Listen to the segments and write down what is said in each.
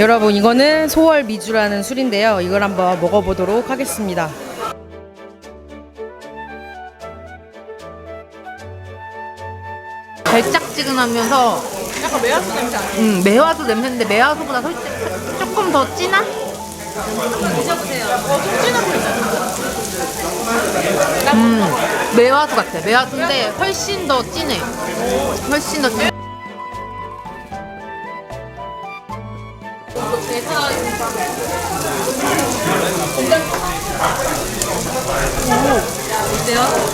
여러분 이거는 소월 미주라는 술인데요. 이걸 한번 먹어보도록 하겠습니다. 달짝지근하면서 약간 매화수 냄새 아니에요? 음, 매화수 냄새인데 매화수보다 솔직 조금 더 진한? 드셔보세요. 어좀 음, 매화수 같아. 매화수인데 훨씬 더 진해. 훨씬 더 진해.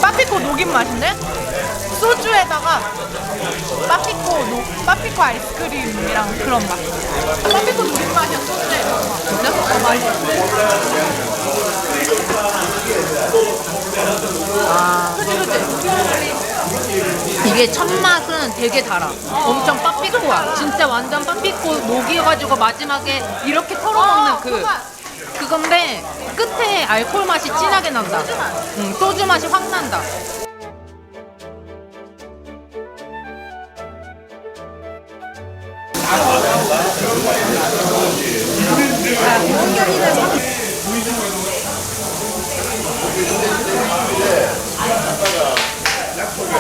빠피코 녹인 맛인데? 소주에다가 빠피코 녹, 빠피코 아이스크림이랑 그런 맛. 빠피코 녹인 맛이야, 소주에. 진짜? 어, 맛있어. 아, 그치, 그치? 이게 첫 맛은 되게 달아. 엄청 빠삐코야. 진짜 완전 빠삐코 녹여가지고 마지막에 이렇게 털어먹는 어, 그. 그 맛. 그건데 끝에 알코올 맛이 진하게 난다. 소주 맛. 응, 소주 맛이 확 난다.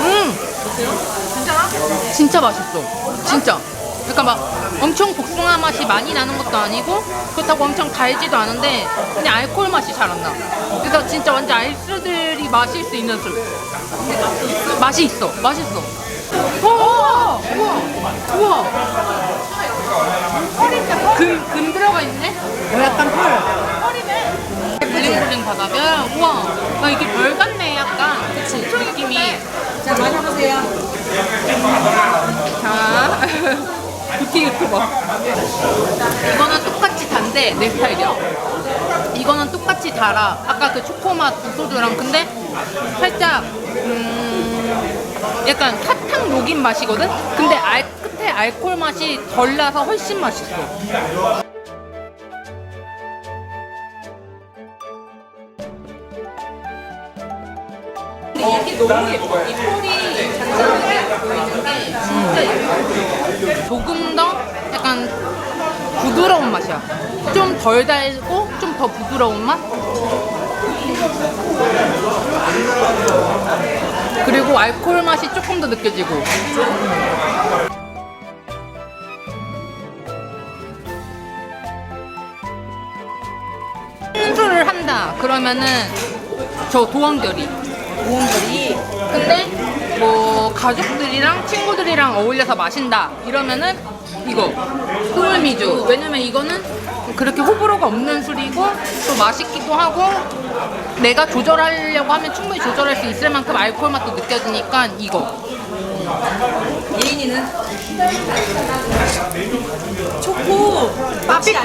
음? 진짜 맛있어. 진짜. 그러니까 막 엄청 복숭아 맛이 많이 나는 것도 아니고 그렇다고 엄청 달지도 않은데 그냥 알코올 맛이 잘 안 나. 그래서 진짜 완전 알스들이 마실 수 있는 술. 맛이 있어. 맛있어. 우와! 우와! 우와! 금, 금 들어가 있네? 어, 약간 펄. 블링블링 바닥에 우와 나 이게 별 같네 약간 그치 느낌이 자, 마셔보세요. 자 뷰티 유튜버 이거는 똑같이 단데 내 스타일이야. 이거는 똑같이 달아. 아까 그 초코맛 소주랑 근데 살짝 음 약간 사탕 녹인 맛이거든? 근데 알, 끝에 알코올 맛이 덜 나서 훨씬 맛있어. 근데 이게 너무 예뻐. 이 펄이 보이는 게 진짜 예뻐. 조금 더 약간 부드러운 맛이야. 좀 덜 달고 좀 더 부드러운 맛? 그리고 알코올 맛이 조금 더 느껴지고. 순수를 한다. 그러면은 저 도원결이. 무언들이 근데 뭐 가족들이랑 친구들이랑 어울려서 마신다. 이러면은 이거 소울미주. 왜냐면 이거는 그렇게 호불호가 없는 술이고 또 맛있기도 하고 내가 조절하려고 하면 충분히 조절할 수 있을 만큼 알코올 맛도 느껴지니까 이거. 예인이는? 초코. 빠피코